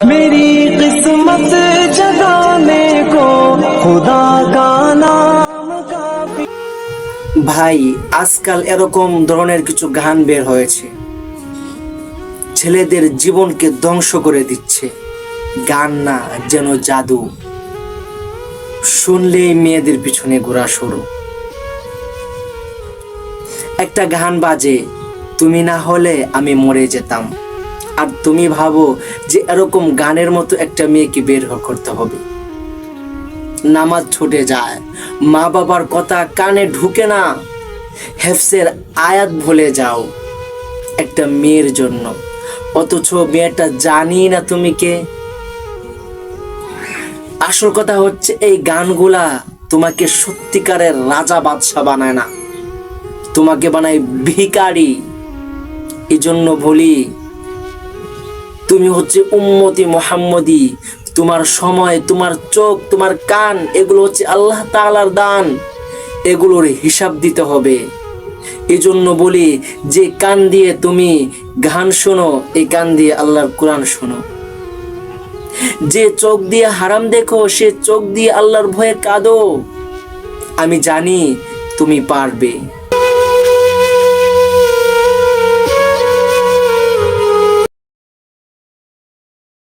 मेरी किस्मत जगाने को खुदा का नाम काफी ভাই আজকাল এরকম ধরনের কিছু গান বের হয়েছে ছেলেদের জীবনকে ধ্বংস করে দিচ্ছে গান না যেন জাদু শুনলেই মেয়েদের পিছনে ঘোরা শুরু একটা গান বাজে তুমি না হলে আমি মরে যেতাম আর তুমি ভাবো যে এরকম গানের মতো একটা মেয়েকে বের করতে হবে। নামাজ ছুটে যায়। মা বাবার কথা কানে ঢুকে না। হেফসের আয়াত ভুলে যাও একটা মেয়ের জন্য। অথচ মেয়েটা জানি না তুমি কে। আসল কথা হচ্ছে এই গানগুলা তোমাকে সত্যিকারের রাজা বাদশা বানায় না। তোমাকে বানায় ভিকারি এই জন্য বলি তুমি হচ্ছে উম্মতি মোহাম্মদি। তোমার সময়, তোমার চোখ, তোমার কান, এগুলো হচ্ছে আল্লাহ তালার দান। এগুলোর হিসাব দিতে হবে। এজন্য বলি, যে কান দিয়ে তুমি গান শোনো, এই কান দিয়ে আল্লাহর কোরআন শোনো। যে চোখ দিয়ে হারাম দেখো, সে চোখ দিয়ে আল্লাহর ভয়ে কাঁদো। আমি জানি তুমি পারবে।